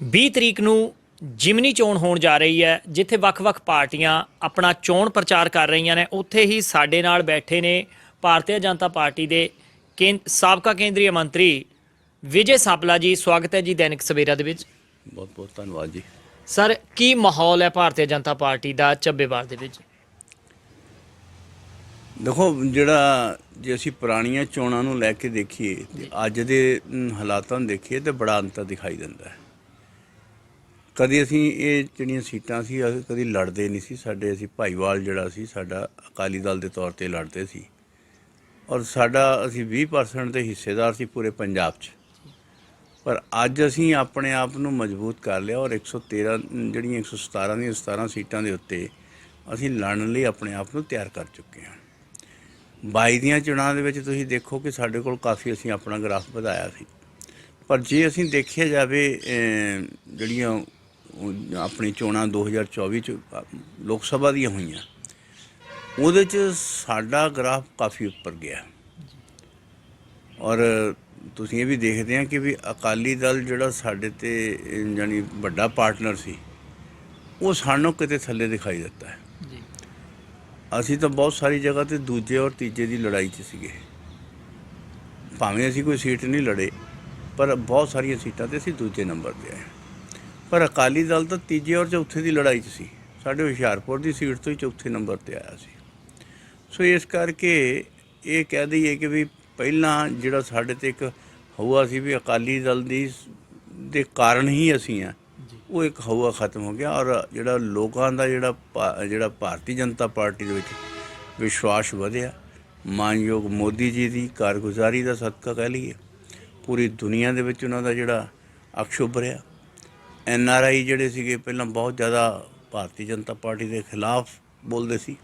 20 ਤਰੀਕ ਨੂੰ ਜਿਮਨੀ ਚੋਣ ਹੋਣ ਜਾ ਰਹੀ ਹੈ ਜਿੱਥੇ ਵੱਖ-ਵੱਖ ਪਾਰਟੀਆਂ ਆਪਣਾ ਚੋਣ ਪ੍ਰਚਾਰ ਕਰ ਰਹੀਆਂ ਨੇ। ਉੱਥੇ ਹੀ ਸਾਡੇ ਨਾਲ ਬੈਠੇ ਨੇ ਭਾਰਤੀ ਜਨਤਾ ਪਾਰਟੀ ਦੇ ਸਾਬਕਾ ਕੇਂਦਰੀ ਮੰਤਰੀ ਵਿਜੇ ਸਾਪਲਾ ਜੀ। ਸਵਾਗਤ ਹੈ ਜੀ ਦੈਨਿਕ ਸਵੇਰਾ ਦੇ ਵਿੱਚ। ਬਹੁਤ ਬਹੁਤ ਧੰਨਵਾਦ ਜੀ। ਸਰ ਕੀ ਮਾਹੌਲ ਹੈ ਭਾਰਤੀ ਜਨਤਾ ਪਾਰਟੀ ਦਾ ਚੱਬੇਵਾਲ ਦੇ ਵਿੱਚ? ਦੇਖੋ ਜਿਹੜਾ ਜੇ ਅਸੀਂ ਪੁਰਾਣੀਆਂ ਚੋਣਾਂ ਨੂੰ ਲੈ ਕੇ ਦੇਖੀਏ ਤੇ ਅੱਜ ਦੇ ਹਾਲਾਤਾਂ ਨੂੰ ਦੇਖੀਏ ਤੇ ਬੜਾ ਅੰਤਰ ਦਿਖਾਈ ਦਿੰਦਾ ਹੈ। ਕਦੀ ਅਸੀਂ ਇਹ ਜਿਹੜੀਆਂ ਸੀਟਾਂ ਸੀ, ਅਸੀਂ ਕਦੀ ਲੜਦੇ ਨਹੀਂ ਸੀ। ਸਾਡੇ ਅਸੀਂ ਭਾਈਵਾਲ ਜਿਹੜਾ ਸੀ, ਸਾਡਾ ਅਕਾਲੀ ਦਲ ਦੇ ਤੌਰ ਤੇ ਲੜਦੇ ਸੀ। ਔਰ ਸਾਡਾ ਅਸੀਂ 20% ਦੇ ਹਿੱਸੇਦਾਰ ਸੀ ਪੂਰੇ ਪੰਜਾਬ 'ਚ। ਪਰ ਅੱਜ ਅਸੀਂ ਆਪਣੇ ਆਪ ਨੂੰ ਮਜ਼ਬੂਤ ਕਰ ਲਿਆ ਔਰ 113 ਜਿਹੜੀਆਂ 117 ਦੀਆਂ 17 ਸੀਟਾਂ ਦੇ ਉੱਤੇ ਅਸੀਂ ਲੜਨ ਲਈ ਆਪਣੇ ਆਪ ਨੂੰ ਤਿਆਰ ਕਰ ਚੁੱਕੇ ਹਾਂ। 22 ਦੀਆਂ ਚੋਣਾਂ ਦੇ ਵਿੱਚ ਤੁਸੀਂ ਦੇਖੋ ਕਿ ਸਾਡੇ ਕੋਲ ਕਾਫੀ ਅਸੀਂ ਆਪਣਾ ਗ੍ਰਾਫ ਵਧਾਇਆ ਸੀ। ਪਰ ਜੇ ਅਸੀਂ ਦੇਖਿਆ ਜਾਵੇ ਜਿਹੜੀਆਂ ਆਪਣੀ ਚੋਣਾਂ 2024 ਚ ਲੋਕ ਸਭਾ ਦੀਆਂ ਹੋਈਆਂ। ਉਹਦੇ ਚ ਸਾਡਾ ਗ੍ਰਾਫ ਕਾਫੀ ਉੱਪਰ ਗਿਆ। ਔਰ ਤੁਸੀਂ ਇਹ ਵੀ ਦੇਖਦੇ ਆ ਕਿ ਵੀ ਅਕਾਲੀ ਦਲ ਜਿਹੜਾ ਸਾਡੇ ਤੇ ਜਾਣੀ ਵੱਡਾ ਪਾਰਟਨਰ ਸੀ ਉਹ ਸਾਨੂੰ ਕਿਤੇ ਥੱਲੇ ਦਿਖਾਈ ਦਿੱਤਾ ਹੈ। ਜੀ। ਅਸੀਂ ਤਾਂ ਬਹੁਤ ਸਾਰੀ ਜਗ੍ਹਾ ਤੇ ਦੂਜੇ ਔਰ ਤੀਜੇ ਦੀ ਲੜਾਈ 'ਚ ਸੀਗੇ। ਭਾਵੇਂ ਅਸੀਂ ਕੋਈ ਸੀਟ ਨਹੀਂ ਲੜੇ ਪਰ ਬਹੁਤ ਸਾਰੀਆਂ ਸੀਟਾਂ ਤੇ ਅਸੀਂ ਦੂਜੇ ਨੰਬਰ ਤੇ ਆਏ। ਪਰ ਅਕਾਲੀ ਦਲ ਤਾਂ ਤੀਜੇ ਔਰ ਚੌਥੇ ਦੀ ਲੜਾਈ 'ਚ ਸੀ। ਸਾਡੇ ਹੁਸ਼ਿਆਰਪੁਰ ਦੀ ਸੀਟ ਤੋਂ ਹੀ ਚੌਥੇ ਨੰਬਰ ਤੇ ਆਇਆ ਸੀ। ਸੋ ਇਸ ਕਰਕੇ ਇਹ ਕਹਿ ਦਈਏ ਕਿ ਵੀ ਪਹਿਲਾਂ ਜਿਹੜਾ ਸਾਡੇ ਤੇ ਇੱਕ ਹਵਾ ਸੀ ਵੀ ਅਕਾਲੀ ਦਲ ਦੀ ਦੇ ਕਾਰਨ ਹੀ ਅਸੀਂ ਆ ਉਹ ਇੱਕ ਹਵਾ ਖਤਮ ਹੋ ਗਿਆ ਔਰ ਜਿਹੜਾ ਲੋਕਾਂ ਦਾ ਜਿਹੜਾ ਜਿਹੜਾ ਭਾਰਤੀ ਜਨਤਾ ਪਾਰਟੀ ਦੇ ਵਿੱਚ ਵਿਸ਼ਵਾਸ ਵਧਿਆ। ਮਾਨਯੋਗ ਮੋਦੀ ਜੀ ਦੀ ਕਾਰਗੁਜ਼ਾਰੀ ਦਾ ਸਦਕਾ ਕਹਿ ਲਈਏ। ਪੂਰੀ ਦੁਨੀਆ ਦੇ ਵਿੱਚ ਉਹਨਾਂ ਦਾ ਜਿਹੜਾ ਅਕਸ਼ ਉੱਭਰਿਆ। ਐਨ ਆਰ ਆਈ ਜਿਹੜੇ ਸੀਗੇ ਪਹਿਲਾਂ ਬਹੁਤ ਜ਼ਿਆਦਾ ਭਾਰਤੀ ਜਨਤਾ ਪਾਰਟੀ ਦੇ ਖਿਲਾਫ ਬੋਲਦੇ ਸੀ।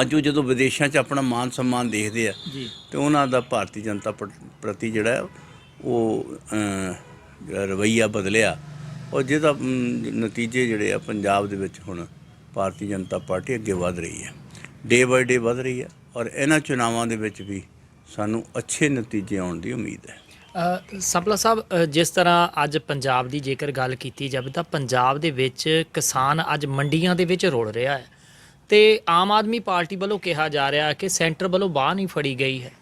ਅੱਜ ਉਹ ਜਦੋਂ ਵਿਦੇਸ਼ਾਂ 'ਚ ਆਪਣਾ ਮਾਨ ਸਨਮਾਨ ਦੇਖਦੇ ਆ ਤੇ ਉਹਨਾਂ ਦਾ ਭਾਰਤੀ ਜਨਤਾ ਪ੍ਰਤੀ ਜਿਹੜਾ ਉਹ ਰਵਈਆ ਬਦਲਿਆ। ਔਰ ਜਿਹਦਾ ਨਤੀਜੇ ਜਿਹੜੇ ਆ ਪੰਜਾਬ ਦੇ ਵਿੱਚ ਹੁਣ ਭਾਰਤੀ ਜਨਤਾ ਪਾਰਟੀ ਅੱਗੇ ਵਧ ਰਹੀ ਹੈ। ਡੇ ਬਾਏ ਡੇ ਵਧ ਰਹੀ ਹੈ ਔਰ ਇਹਨਾਂ ਚੁਣਾਵਾਂ ਦੇ ਵਿੱਚ ਵੀ ਸਾਨੂੰ ਅੱਛੇ ਨਤੀਜੇ ਆਉਣ ਦੀ ਉਮੀਦ ਹੈ। ਸਾਪਲਾ ਸਾਹਿਬ ਜਿਸ ਤਰ੍ਹਾਂ ਅੱਜ ਪੰਜਾਬ ਦੀ ਜੇਕਰ ਗੱਲ ਕੀਤੀ ਜਾਵੇ ਤਾਂ ਪੰਜਾਬ ਦੇ ਵਿੱਚ ਕਿਸਾਨ ਅੱਜ ਮੰਡੀਆਂ ਦੇ ਵਿੱਚ ਰੁਲ ਰਿਹਾ ਹੈ ਤੇ ਆਮ ਆਦਮੀ ਪਾਰਟੀ ਵੱਲੋਂ ਕਿਹਾ ਜਾ ਰਿਹਾ ਹੈ ਕਿ ਸੈਂਟਰ ਵੱਲੋਂ ਬਾਹ ਨਹੀਂ ਫੜੀ ਗਈ ਹੈ।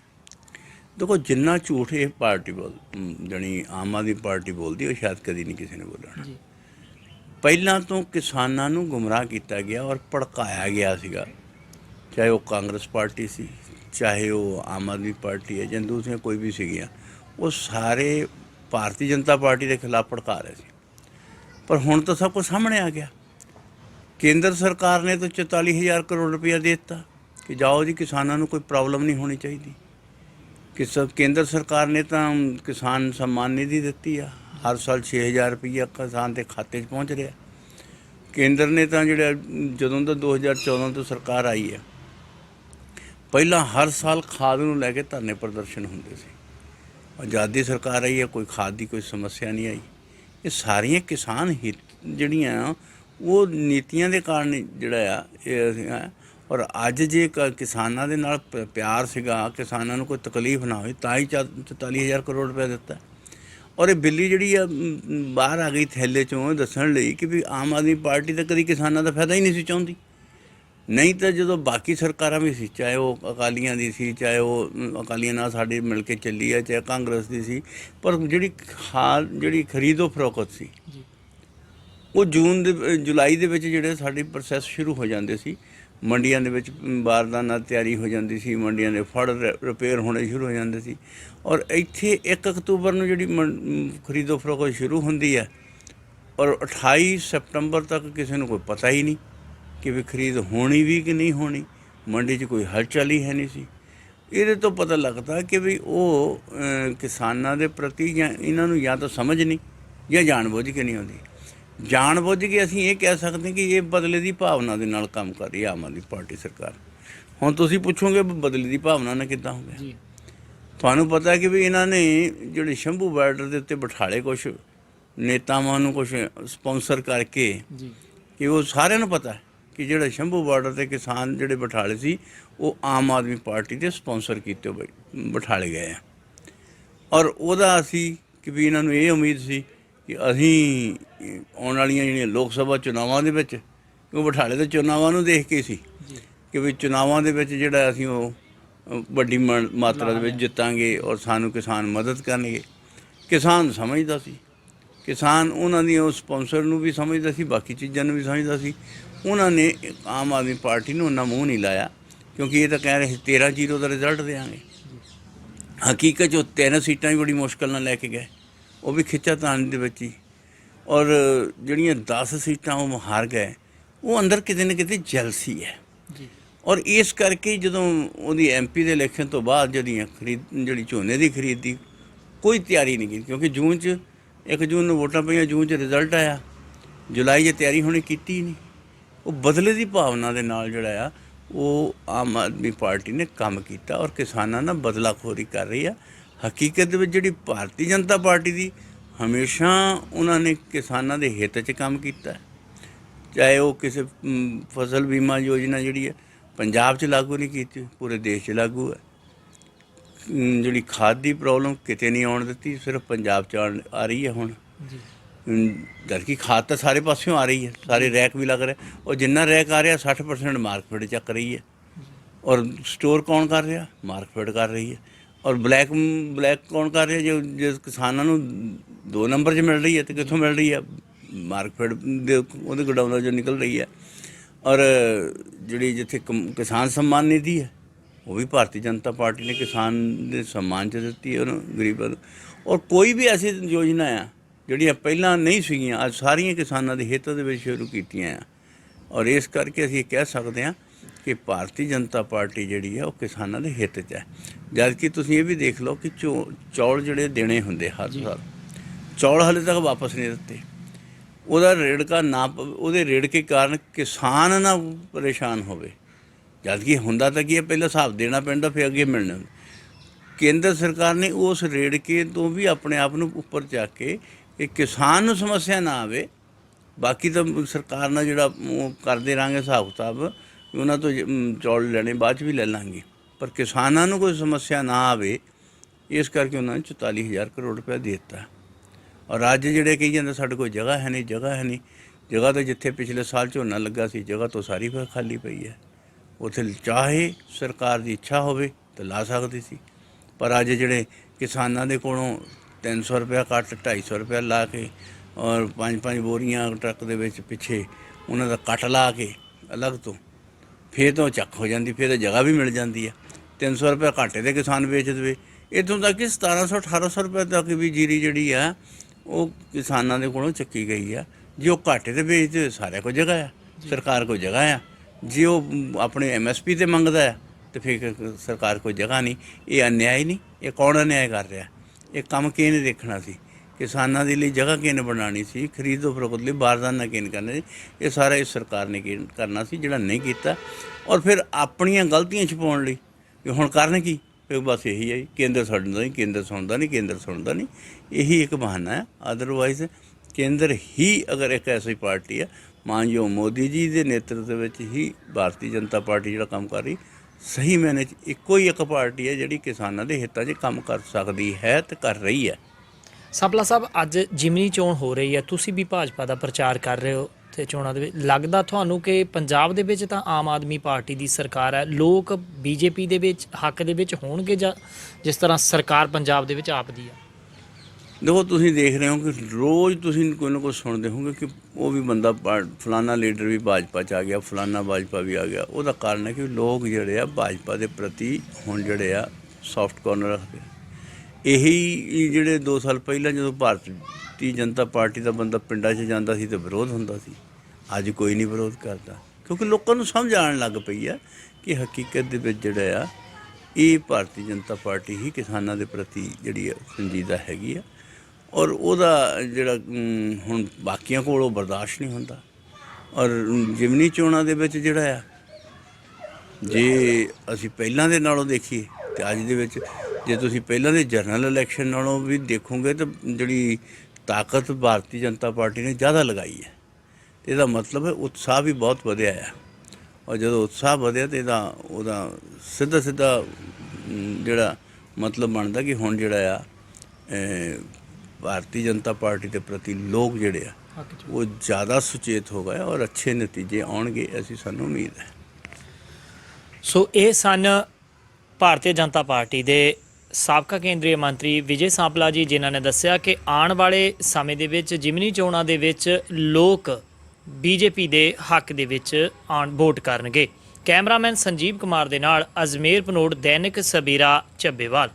ਦੇਖੋ ਜਿੰਨਾ ਝੂਠ ਇਹ ਪਾਰਟੀ ਬੋਲ ਜਾਣੀ ਆਮ ਆਦਮੀ ਪਾਰਟੀ ਬੋਲਦੀ ਉਹ ਸ਼ਾਇਦ ਕਦੀ ਨਹੀਂ ਕਿਸੇ ਨੇ ਬੋਲਣਾ। ਪਹਿਲਾਂ ਤੋਂ ਕਿਸਾਨਾਂ ਨੂੰ ਗੁੰਮਰਾਹ ਕੀਤਾ ਗਿਆ ਔਰ ਭੜਕਾਇਆ ਗਿਆ ਸੀਗਾ। ਚਾਹੇ ਉਹ ਕਾਂਗਰਸ ਪਾਰਟੀ ਸੀ ਚਾਹੇ ਉਹ ਆਮ ਆਦਮੀ ਪਾਰਟੀ ਹੈ ਜਾਂ ਦੂਸਰੀਆਂ ਕੋਈ ਵੀ ਸੀਗੀਆਂ। ਉਹ ਸਾਰੇ ਭਾਰਤੀ ਜਨਤਾ ਪਾਰਟੀ ਦੇ ਖਿਲਾਫ ਭੜਕਾ ਰਹੇ ਸੀ। ਪਰ ਹੁਣ ਤਾਂ ਸਭ ਕੁਝ ਸਾਹਮਣੇ ਆ ਗਿਆ। ਕੇਂਦਰ ਸਰਕਾਰ ਨੇ ਤਾਂ 44000 ਕਰੋੜ ਰੁਪਇਆ ਦੇ ਦਿੱਤਾ ਕਿ ਜਾਓ ਜੀ, ਕਿਸਾਨਾਂ ਨੂੰ ਕੋਈ ਪ੍ਰੋਬਲਮ ਨਹੀਂ ਹੋਣੀ ਚਾਹੀਦੀ। ਕਿ ਸ ਕੇਂਦਰ ਸਰਕਾਰ ਨੇ ਤਾਂ ਕਿਸਾਨ ਸਨਮਾਨ ਨਿਧੀ ਦਿੱਤੀ ਆ। ਹਰ ਸਾਲ 6000 ਰੁਪਈਆ ਕਿਸਾਨ ਦੇ ਖਾਤੇ 'ਚ ਪਹੁੰਚ ਰਿਹਾ। ਕੇਂਦਰ ਨੇ ਤਾਂ ਜਿਹੜਾ ਜਦੋਂ ਦਾ 2014 ਤੋਂ ਸਰਕਾਰ ਆਈ ਹੈ, ਪਹਿਲਾਂ ਹਰ ਸਾਲ ਖਾਦ ਨੂੰ ਲੈ ਕੇ ਧਰਨੇ ਪ੍ਰਦਰਸ਼ਨ ਹੁੰਦੇ ਸੀ। ਆਜ਼ਾਦੀ ਸਰਕਾਰ ਆਈ ਹੈ, ਕੋਈ ਖਾਦ ਦੀ ਕੋਈ ਸਮੱਸਿਆ ਨਹੀਂ ਆਈ। ਇਹ ਸਾਰੀਆਂ ਕਿਸਾਨ ਹਿੱਤ ਜਿਹੜੀਆਂ ਉਹ ਨੀਤੀਆਂ ਦੇ ਕਾਰਨ ਜਿਹੜਾ ਆ, ਇਹ ਔਰ ਅੱਜ ਜੇ ਕ- ਕਿਸਾਨਾਂ ਦੇ ਨਾਲ ਪ- ਪਿਆਰ ਸੀਗਾ, ਕਿਸਾਨਾਂ ਨੂੰ ਕੋਈ ਤਕਲੀਫ ਨਾ ਹੋਈ, ਤਾਂ ਹੀ 44000 ਕਰੋੜ ਰੁਪਏ ਦਿੱਤਾ। ਔਰ ਇਹ ਬਿੱਲੀ ਜਿਹੜੀ ਆ ਬਾਹਰ ਆ ਗਈ ਥੈਲੇ ਚੋਂ ਦੱਸਣ ਲਈ ਕਿ ਵੀ ਆਮ ਆਦਮੀ ਪਾਰਟੀ ਤਾਂ ਕਦੀ ਕਿਸਾਨਾਂ ਦਾ ਫਾਇਦਾ ਹੀ ਨਹੀਂ ਸੀ ਚਾਹੁੰਦੀ। ਨਹੀਂ ਤਾਂ ਜਦੋਂ ਬਾਕੀ ਸਰਕਾਰਾਂ ਵੀ ਸੀ ਚਾਹੇ ਉਹ ਅਕਾਲੀਆਂ ਦੀ ਸੀ ਚਾਹੇ ਉਹ ਅਕਾਲੀਆਂ ਨਾਲ ਸਾਡੇ ਮਿਲ ਕੇ ਚੱਲੀ ਹੈ ਚਾਹੇ ਕਾਂਗਰਸ ਦੀ ਸੀ ਪਰ ਜਿਹੜੀ ਹਾਲ ਜਿਹੜੀ ਖਰੀਦੋ ਫਰੋਖਤ ਸੀ ਉਹ ਜੂਨ ਦੇ ਜੁਲਾਈ ਦੇ ਵਿੱਚ ਜਿਹੜੇ ਸਾਡੇ ਪ੍ਰੋਸੈਸ ਸ਼ੁਰੂ ਹੋ ਜਾਂਦੇ ਸੀ ਮੰਡੀਆਂ ਦੇ ਵਿੱਚ ਬਾਰਦਾਨਾ ਤਿਆਰੀ ਹੋ ਜਾਂਦੀ ਸੀ ਮੰਡੀਆਂ ਦੇ ਫੜ ਰਿਪੇਅਰ ਹੋਣੇ ਸ਼ੁਰੂ ਹੋ ਜਾਂਦੇ ਸੀ ਔਰ ਇੱਥੇ 1 ਅਕਤੂਬਰ ਨੂੰ ਜਿਹੜੀ ਖਰੀਦੋ ਫਰੋਖਤ ਸ਼ੁਰੂ ਹੁੰਦੀ ਹੈ ਔਰ 28 ਸਤੰਬਰ ਤੱਕ ਕਿਸੇ ਨੂੰ ਕੋਈ ਪਤਾ ਹੀ ਨਹੀਂ ਕਿ ਵੀ ਖਰੀਦ ਹੋਣੀ ਵੀ ਕਿ ਨਹੀਂ ਹੋਣੀ ਮੰਡੀ 'ਚ ਕੋਈ ਹਲਚਲ ਹੀ ਹੈ ਨਹੀਂ ਸੀ। ਇਹਦੇ ਤੋਂ ਪਤਾ ਲੱਗਦਾ ਕਿ ਵੀ ਉਹ ਕਿਸਾਨਾਂ ਦੇ ਪ੍ਰਤੀ ਜਾਂ ਇਹਨਾਂ ਨੂੰ ਜਾਂ ਤਾਂ ਸਮਝ ਨਹੀਂ ਜਾਂ ਜਾਣਬੁੱਝ ਕੇ ਨਹੀਂ ਆਉਂਦੀ। ਜਾਣਬੁੱਝ ਕੇ ਅਸੀਂ ਇਹ ਕਹਿ ਸਕਦੇ ਕਿ ਇਹ ਬਦਲੇ ਦੀ ਭਾਵਨਾ ਦੇ ਨਾਲ ਕੰਮ ਕਰ ਰਹੀ ਹੈ ਆਮ ਆਦਮੀ ਪਾਰਟੀ ਸਰਕਾਰ। ਹੁਣ ਤੁਸੀਂ ਪੁੱਛੋਗੇ ਬਦਲੇ ਦੀ ਭਾਵਨਾ ਨਾਲ ਕਿੱਦਾਂ ਹੋ ਗਿਆ? ਤੁਹਾਨੂੰ ਪਤਾ ਕਿ ਵੀ ਇਹਨਾਂ ਨੇ ਜਿਹੜੇ ਸ਼ੰਭੂ ਬਾਰਡਰ ਦੇ ਉੱਤੇ ਬਿਠਾਲੇ ਕੁਝ ਨੇਤਾਵਾਂ ਨੂੰ ਕੁਝ ਸਪਾਂਸਰ ਕਰਕੇ ਜੀ। ਕਿ ਉਹ ਸਾਰਿਆਂ ਨੂੰ ਪਤਾ ਹੈ। ਕਿ ਜਿਹੜਾ ਸ਼ੰਭੂ ਬਾਰਡਰ ਤੇ ਕਿਸਾਨ ਜਿਹੜੇ ਬਿਠਾਲੇ ਸੀ ਉਹ ਆਮ ਆਦਮੀ ਪਾਰਟੀ ਦੇ ਸਪਾਂਸਰ ਕੀਤੇ ਬਿਠਾਲੇ ਗਏ ਆ। ਔਰ ਉਹਦਾ ਅਸੀਂ ਕਿ ਵੀ ਇਹਨਾਂ ਨੂੰ ਇਹ ਉਮੀਦ ਸੀ ਕਿ ਅਸੀਂ ਆਉਣ ਵਾਲੀਆਂ ਜਿਹੜੀਆਂ ਲੋਕ ਸਭਾ ਚੁਣਾਵਾਂ ਦੇ ਵਿੱਚ ਉਹ ਬਠਾਲੇ ਦੇ ਚੁਣਾਵਾਂ ਨੂੰ ਦੇਖ ਕੇ ਸੀ ਕਿ ਵੀ ਚੁਣਾਵਾਂ ਦੇ ਵਿੱਚ ਜਿਹੜਾ ਅਸੀਂ ਉਹ ਵੱਡੀ ਮਾਤਰਾ ਦੇ ਵਿੱਚ ਜਿੱਤਾਂਗੇ ਔਰ ਸਾਨੂੰ ਕਿਸਾਨ ਮਦਦ ਕਰਨਗੇ। ਕਿਸਾਨ ਸਮਝਦਾ ਸੀ। ਕਿਸਾਨ ਉਹਨਾਂ ਦੀ ਉਸ ਸਪਾਂਸਰ ਨੂੰ ਵੀ ਸਮਝਦਾ ਸੀ ਬਾਕੀ ਚੀਜ਼ਾਂ ਨੂੰ ਵੀ ਸਮਝਦਾ ਸੀ। ਉਹਨਾਂ ਨੇ ਆਮ ਆਦਮੀ ਪਾਰਟੀ ਨੂੰ ਉਹਨਾਂ ਮੂੰਹ ਨਹੀਂ ਲਾਇਆ ਕਿਉਂਕਿ ਇਹ ਤਾਂ ਕਹਿ ਰਹੇ ਸੀ 13 ਜ਼ੀਰੋ ਦਾ ਰਿਜ਼ਲਟ ਦੇਾਂਗੇ ਹਕੀਕਤ ਉਹ ਤਿੰਨ ਸੀਟਾਂ ਹੀ ਬੜੀ ਮੁਸ਼ਕਲ ਨਾਲ ਲੈ ਕੇ ਗਏ। ਉਹ ਵੀ ਖਿੱਚਾ ਤਾਣ ਦੇ ਵਿੱਚ ਹੀ। ਔਰ ਜਿਹੜੀਆਂ 10 ਸੀਟਾਂ ਉਹ ਹਾਰ ਗਏ ਉਹ ਅੰਦਰ ਕਿਤੇ ਨਾ ਕਿਤੇ ਜਲਸੀ ਹੈ। ਜੀ। ਔਰ ਇਸ ਕਰਕੇ ਜਦੋਂ ਉਹਦੀ ਐਮਪੀ ਦੇ ਇਲੈਕਸ਼ਨ ਤੋਂ ਬਾਅਦ ਜਿਹੜੀਆਂ ਖਰੀਦ ਜਿਹੜੀ ਝੋਨੇ ਦੀ ਖਰੀਦ ਦੀ ਕੋਈ ਤਿਆਰੀ ਨਹੀਂ ਕੀਤੀ ਕਿਉਂਕਿ ਜੂਨ 'ਚ 1 ਜੂਨ ਨੂੰ ਵੋਟਾਂ ਪਈਆਂ ਜੂਨ 'ਚ ਰਿਜ਼ਲਟ ਆਇਆ। ਜੁਲਾਈ 'ਚ ਤਿਆਰੀ ਹੋਣੀ ਕੀਤੀ ਨਹੀਂ। ਉਹ ਬਦਲੇ ਦੀ ਭਾਵਨਾ ਦੇ ਨਾਲ ਜਿਹੜਾ ਆ, ਉਹ ਆਮ ਆਦਮੀ ਪਾਰਟੀ ਨੇ ਕੰਮ ਕੀਤਾ ਔਰ ਕਿਸਾਨਾਂ ਨਾਲ ਬਦਲਾਖੋਰੀ ਕਰ ਰਹੀ ਆ। ਹਕੀਕਤ ਦੇ ਵਿੱਚ ਜਿਹੜੀ ਭਾਰਤੀ ਜਨਤਾ ਪਾਰਟੀ ਦੀ ਹਮੇਸ਼ਾ ਉਹਨਾਂ ਨੇ ਕਿਸਾਨਾਂ ਦੇ ਹਿੱਤ 'ਚ ਕੰਮ ਕੀਤਾ। ਚਾਹੇ ਉਹ ਕਿਸੇ ਫਸਲ ਬੀਮਾ ਯੋਜਨਾ ਜਿਹੜੀ ਹੈ ਪੰਜਾਬ 'ਚ ਲਾਗੂ ਨਹੀਂ ਕੀਤੀ, ਪੂਰੇ ਦੇਸ਼ 'ਚ ਲਾਗੂ ਹੈ ਜਿਹੜੀ ਖਾਦ ਦੀ ਪ੍ਰੋਬਲਮ ਕਿਤੇ ਨਹੀਂ ਆਉਣ ਦਿੱਤੀ, ਸਿਰਫ ਪੰਜਾਬ 'ਚ ਆਉਣ- ਆ ਰਹੀ ਹੈ ਹੁਣ। ਜੀ। ਦਰ ਕੀ ਖਾਦ ਤਾਂ ਸਾਰੇ ਪਾਸਿਓਂ ਆ ਰਹੀ ਹੈ, ਸਾਰੇ ਰੈਕ ਵੀ ਲੱਗ ਰਿਹਾ। ਉਹ ਜਿੰਨਾ ਰੈਕ ਆ ਰਿਹਾ 60% ਮਾਰਕਫੈਡ ਚੱਕ ਰਹੀ ਹੈ। ਔਰ ਸਟੋਰ ਕੌਣ ਕਰ ਰਿਹਾ? ਮਾਰਕਫੈਡ ਕਰ ਰਹੀ ਹੈ। ਔਰ ਬਲੈਕ ਬਲੈਕ ਕੌਣ ਕਰ ਰਿਹਾ? ਜੋ ਜਿਸ ਕਿਸਾਨਾਂ ਨੂੰ ਦੋ ਨੰਬਰ 'ਚ ਮਿਲ ਰਹੀ ਹੈ, ਤੇ ਕਿੱਥੋਂ ਮਿਲ ਰਹੀ ਹੈ? ਮਾਰਕਫੈਡ ਦੇ ਉਹਦੇ ਗੋਡਾਊਨਾਂ 'ਚੋਂ ਨਿਕਲ ਰਹੀ ਹੈ। ਔਰ ਜਿਹੜੀ ਜਿੱਥੇ ਕਮ- ਕਿਸਾਨ ਸਨਮਾਨ ਨਿਧੀ ਹੈ, ਉਹ ਵੀ ਭਾਰਤੀ ਜਨਤਾ ਪਾਰਟੀ ਨੇ ਕਿਸਾਨ ਦੇ ਸਨਮਾਨ 'ਚ ਦਿੱਤੀ ਹੈ, ਉਹਨੂੰ ਗਰੀਬਾਂ ਨੂੰ। ਔਰ ਕੋਈ ਵੀ ਐਸੀ ਯੋਜਨਾ ਆ ਜਿਹੜੀਆਂ ਪਹਿਲਾਂ ਨਹੀਂ ਸੀਗੀਆਂ ਅੱਜ ਸਾਰੀਆਂ ਕਿਸਾਨਾਂ ਦੇ ਹਿੱਤ ਦੇ ਵਿੱਚ ਸ਼ੁਰੂ ਕੀਤੀਆਂ ਆ। ਔਰ ਇਸ ਕਰਕੇ ਅਸੀਂ ਇਹ ਕਹਿ ਸਕਦੇ ਹਾਂ ਕਿ ਭਾਰਤੀ ਜਨਤਾ ਪਾਰਟੀ ਜਿਹੜੀ ਹੈ ਉਹ ਕਿਸਾਨਾਂ ਦੇ ਹਿੱਤ 'ਚ ਹੈ। ਜਦ ਕਿ ਤੁਸੀਂ ਇਹ ਵੀ ਦੇਖ ਲਓ ਕਿ ਚੌਲ ਜਿਹੜੇ ਦੇਣੇ ਹੁੰਦੇ ਹਰ ਸਾਲ ਚੌਲ ਹਲੇ ਤੱਕ ਵਾਪਸ ਨਹੀਂ ਦਿੱਤੇ। ਉਹਦਾ ਰੇੜਕਾ ਨਾ ਉਹਦੇ ਰੇੜਕੇ ਕਾਰਨ ਕਿਸਾਨ ਨਾ ਪਰੇਸ਼ਾਨ ਹੋਵੇ। ਜਦ ਕਿ ਹੁੰਦਾ ਤਾਂ ਕੀ ਹੈ ਪਹਿਲਾਂ ਹਿਸਾਬ ਦੇਣਾ ਪੈਂਦਾ ਫਿਰ ਅੱਗੇ ਮਿਲਣਾ। ਕੇਂਦਰ ਸਰਕਾਰ ਨੇ ਉਸ ਰੇੜਕੇ ਤੋਂ ਵੀ ਆਪਣੇ ਆਪ ਨੂੰ ਉੱਪਰ ਚੱਕ ਕੇ ਇਹ ਕਿਸਾਨ ਨੂੰ ਸਮੱਸਿਆ ਨਾ ਆਵੇ। ਬਾਕੀ ਤਾਂ ਸਰਕਾਰ ਨਾਲ ਜਿਹੜਾ ਉਹ ਕਰਦੇ ਰਾਂਗੇ ਹਿਸਾਬ ਕਿਤਾਬ ਵੀ ਉਹਨਾਂ ਤੋਂ ਚੌਲ ਲੈਣੇ, ਬਾਅਦ ਚ ਵੀ ਲੈ ਲਾਂਗੇ। ਪਰ ਕਿਸਾਨਾਂ ਨੂੰ ਕੋਈ ਸਮੱਸਿਆ ਨਾ ਆਵੇ, ਇਸ ਕਰਕੇ ਉਹਨਾਂ ਨੇ 44000 ਕਰੋੜ ਰੁਪਏ ਦੇ ਦਿੱਤਾ। ਔਰ ਅੱਜ ਜਿਹੜੇ ਕਹੀ ਜਾਂਦੇ, ਸਾਡੇ ਕੋਲ ਜਗ੍ਹਾ ਹੈ ਨਹੀਂ, ਜਗ੍ਹਾ ਹੈ ਨਹੀਂ। ਜਗ੍ਹਾ ਤਾਂ ਜਿੱਥੇ ਪਿਛਲੇ ਸਾਲ ਝੋਨਾ ਲੱਗਾ ਸੀ, ਜਗ੍ਹਾ ਤੋਂ ਸਾਰੀ ਫਿਰ ਖਾਲੀ ਪਈ ਹੈ। ਉੱਥੇ ਚਾਹੇ ਸਰਕਾਰ ਦੀ ਇੱਛਾ ਹੋਵੇ, ਤਾਂ ਲਾ ਸਕਦੀ ਸੀ। ਪਰ ਅੱਜ ਜਿਹੜੇ ਕਿਸਾਨਾਂ ਦੇ ਕੋਲੋਂ 300 ਰੁਪਇਆ ਕੱਟ 250 ਰੁਪਇਆ ਲਾ ਕੇ ਔਰ ਪੰਜ ਪੰਜ ਬੋਰੀਆਂ ਟਰੱਕ ਦੇ ਵਿੱਚ ਪਿੱਛੇ ਉਹਨਾਂ ਦਾ ਕੱਟ ਲਾ ਕੇ ਅਲੱਗ ਤੋਂ ਫੇਰ ਤਾਂ ਉਹ ਚੱਕ ਹੋ ਜਾਂਦੀ, ਫੇਰ ਤਾਂ ਜਗ੍ਹਾ ਵੀ ਮਿਲ ਜਾਂਦੀ ਆ। 300 ਰੁਪਏ ਘਾਟੇ ਦੇ ਕਿਸਾਨ ਵੇਚ ਦੇਵੇ। ਇੱਥੋਂ ਤੱਕ ਕਿ 1700 1800 ਰੁਪਏ ਤੱਕ ਵੀ ਜੀਰੀ ਜਿਹੜੀ ਆ, ਉਹ ਕਿਸਾਨਾਂ ਦੇ ਕੋਲੋਂ ਚੱਕੀ ਗਈ ਆ। ਜੇ ਉਹ ਘਾਟੇ ਤੇ ਵੇਚਦੇ ਸਾਰਿਆਂ ਕੋਲ ਜਗ੍ਹਾ ਆ, ਸਰਕਾਰ ਕੋਲ ਜਗ੍ਹਾ ਆ। ਜੇ ਉਹ ਆਪਣੇ ਐਮਐਸਪੀ ਤੇ ਮੰਗਦਾ ਆ, ਤੇ ਫਿਰ ਸਰਕਾਰ ਕੋਲ ਜਗ੍ਹਾ ਨਹੀਂ। ਇਹ ਅਨਿਆਏ ਨਹੀਂ, ਇਹ ਕੌਣ ਅਨਿਆਏ ਕਰ ਰਿਹਾ? ਇਹ ਕੰਮ ਕਿਹਨੇ ਦੇਖਣਾ ਸੀ? ਕਿਸਾਨਾਂ ਦੇ ਲਈ ਜਗ੍ਹਾ ਕਿਹਨੇ ਬਣਾਉਣੀ ਸੀ? ਖਰੀਦੋ ਫਰੋਖਤ ਲਈ ਬਾਰਦਾਨਾ ਕਿਹਨੇ ਕਰਨਾ ਸੀ? ਇਹ ਸਾਰਾ ਇਸ ਸਰਕਾਰ ਨੇ ਕੀ ਕਰਨਾ ਸੀ ਜਿਹੜਾ ਨਹੀਂ ਕੀਤਾ। ਔਰ ਫਿਰ ਆਪਣੀਆਂ ਗਲਤੀਆਂ ਛੁਪਾਉਣ ਲਈ ਵੀ ਹੁਣ ਕਰਨ ਕੀ? ਫਿਰ ਬਸ ਇਹੀ ਹੈ ਜੀ, ਕੇਂਦਰ ਸੁਣਦਾ ਨਹੀਂ ਕੇਂਦਰ ਸੁਣਦਾ ਨਹੀਂ ਕੇਂਦਰ ਸੁਣਦਾ ਨਹੀਂ। ਇਹੀ ਇੱਕ ਬਹਾਨਾ ਹੈ। ਅਦਰਵਾਈਜ਼ ਕੇਂਦਰ ਹੀ ਅਗਰ ਇੱਕ ਐਸੀ ਪਾਰਟੀ ਹੈ ਮਾਨਯੋਗ ਮੋਦੀ ਜੀ ਦੇ ਨੇਤਰਤਵ ਵਿੱਚ ਹੀ ਭਾਰਤੀ ਜਨਤਾ ਪਾਰਟੀ ਜਿਹੜਾ ਕੰਮ ਕਰ ਰਹੀ ਸਹੀ ਮੈਨੇ ਚ ਇੱਕੋ ਹੀ ਇੱਕ ਪਾਰਟੀ ਹੈ ਜਿਹੜੀ ਕਿਸਾਨਾਂ ਦੇ ਹਿੱਤਾਂ 'ਚ ਕੰਮ ਕਰ ਸਕਦੀ ਹੈ ਤੇ ਕਰ ਰਹੀ ਹੈ। ਸਪਲਾ ਸਾਹਿਬ, ਅੱਜ ਜਿਮਨੀ ਚੋਣ ਹੋ ਰਹੀ ਹੈ। ਤੁਸੀਂ ਵੀ ਭਾਜਪਾ ਦਾ ਪ੍ਰਚਾਰ ਕਰ ਰਹੇ ਹੋ ਤੇ ਚੋਣਾਂ ਦੇ ਵਿੱਚ। ਲੱਗਦਾ ਤੁਹਾਨੂੰ ਕਿ ਪੰਜਾਬ ਦੇ ਵਿੱਚ ਤਾਂ ਆਮ ਆਦਮੀ ਪਾਰਟੀ ਦੀ ਸਰਕਾਰ ਹੈ। ਲੋਕ ਬੀਜੇਪੀ ਦੇ ਵਿੱਚ, ਹੱਕ ਦੇ ਵਿੱਚ ਹੋਣਗੇ ਜਾਂ ਜਿਸ ਤਰ੍ਹਾਂ ਸਰਕਾਰ ਪੰਜਾਬ ਦੇ ਵਿੱਚ ਆਪ ਦੀ ਆ ਦੇਖੋ, ਤੁਸੀਂ ਦੇਖ ਰਹੇ ਹੋ ਕਿ ਰੋਜ਼ ਤੁਸੀਂ ਕੋਈ ਨਾ ਕੋਈ ਸੁਣਦੇ ਹੋਗੇ ਕਿ ਉਹ ਵੀ ਬੰਦਾ ਪਾ- ਫਲਾਨਾ ਲੀਡਰ ਵੀ ਭਾਜਪਾ ਚ ਆ ਗਿਆ, ਫਲਾਨਾ ਭਾਜਪਾ ਵੀ ਆ ਗਿਆ। ਉਹਦਾ ਕਾਰਨ ਹੈ ਕਿ ਲੋਕ ਜਿਹੜੇ ਆ, ਭਾਜਪਾ ਦੇ ਪ੍ਰਤੀ ਹੁਣ ਜਿਹੜੇ ਆ ਸੌਫਟ ਕਾਰਨਰ ਰੱਖਦੇ ਇਹੀ ਜਿਹੜੇ 2 ਸਾਲ ਪਹਿਲਾਂ ਜਦੋਂ ਭਾਰਤੀ ਜਨਤਾ ਪਾਰਟੀ ਦਾ ਬੰਦਾ ਪਿੰਡਾਂ 'ਚ ਜਾਂਦਾ ਸੀ ਤੇ ਵਿਰੋਧ ਹੁੰਦਾ ਸੀ, ਅੱਜ ਕੋਈ ਨਹੀਂ ਵਿਰੋਧ ਕਰਦਾ। ਕਿਉਂਕਿ ਲੋਕਾਂ ਨੂੰ ਸਮਝ ਆਉਣ ਲੱਗ ਪਈ ਆ ਕਿ ਹਕੀਕਤ ਦੇ ਵਿੱਚ ਜਿਹੜਾ ਆ, ਇਹ ਭਾਰਤੀ ਜਨਤਾ ਪਾਰਟੀ ਹੀ ਕਿਸਾਨਾਂ ਦੇ ਪ੍ਰਤੀ ਜਿਹੜੀ ਆ ਸੰਜੀਦਾ ਹੈਗੀ ਆ। ਔਰ ਉਹਦਾ ਜਿਹੜਾ ਹੁਣ ਬਾਕੀਆਂ ਕੋਲ ਉਹ ਬਰਦਾਸ਼ਤ ਨਹੀਂ ਹੁੰਦਾ। ਔਰ ਜਿਮਨੀ ਚੋਣਾਂ ਦੇ ਵਿੱਚ ਜਿਹੜਾ ਆ, ਜੇ ਅਸੀਂ ਪਹਿਲਾਂ ਦੇ ਨਾਲੋਂ ਦੇਖੀਏ ਤੇ ਅੱਜ ਦੇ ਵਿੱਚ, ਜੇ ਤੁਸੀਂ ਪਹਿਲਾਂ ਦੇ ਜਨਰਲ ਇਲੈਕਸ਼ਨ ਨਾਲੋਂ ਵੀ ਦੇਖੋਗੇ ਤਾਂ ਜਿਹੜੀ ਤਾਕਤ ਭਾਰਤੀ ਜਨਤਾ ਪਾਰਟੀ ਨੇ ਜ਼ਿਆਦਾ ਲਗਾਈ ਹੈ। ਤੇ ਇਹਦਾ ਮਤਲਬ ਹੈ ਉਤਸ਼ਾਹ ਵੀ ਬਹੁਤ ਵਧਿਆ ਹੈ ਔਰ ਜਦੋਂ ਉਤਸ਼ਾਹ ਵਧਿਆ ਤੇ ਇਹਦਾ, ਉਹਦਾ ਸਿੱਧਾ ਸਿੱਧਾ ਜਿਹੜਾ ਮਤਲਬ ਬਣਦਾ ਕਿ ਹੁਣ ਜਿਹੜਾ ਆ ਭਾਰਤੀ ਜਨਤਾ ਪਾਰਟੀ ਦੇ ਪ੍ਰਤੀ ਲੋਕ ਜਿਹੜੇ ਆ ਉਹ ਜ਼ਿਆਦਾ ਸੁਚੇਤ ਹੋ ਗਏ ਔਰ ਅੱਛੇ ਨਤੀਜੇ ਆਉਣਗੇ ਅਸੀਂ ਸਾਨੂੰ ਉਮੀਦ ਹੈ। ਸੋ ਇਹ ਸਨ ਭਾਰਤੀ ਜਨਤਾ ਪਾਰਟੀ ਦੇ ਸਾਬਕਾ ਕੇਂਦਰੀ ਮੰਤਰੀ ਵਿਜੇ ਸਾਂਪਲਾ ਜੀ ਜਿਨ੍ਹਾਂ ਨੇ ਦੱਸਿਆ ਕਿ ਆਉਣ ਵਾਲੇ ਸਮੇਂ ਦੇ ਵਿੱਚ ਜਿਮਨੀ ਚੋਣਾਂ ਦੇ ਵਿੱਚ ਲੋਕ ਬੀਜੇਪੀ ਦੇ ਹੱਕ ਦੇ ਵਿੱਚ ਆਣ ਵੋਟ ਕਰਨਗੇ। ਕੈਮਰਾਮੈਨ ਸੰਜੀਵ ਕੁਮਾਰ ਦੇ ਨਾਲ ਅਜਮੇਰ ਪਨੋੜ ਦੈਨਿਕ ਸਬੀਰਾ ਚੱਬੇਵਾਲ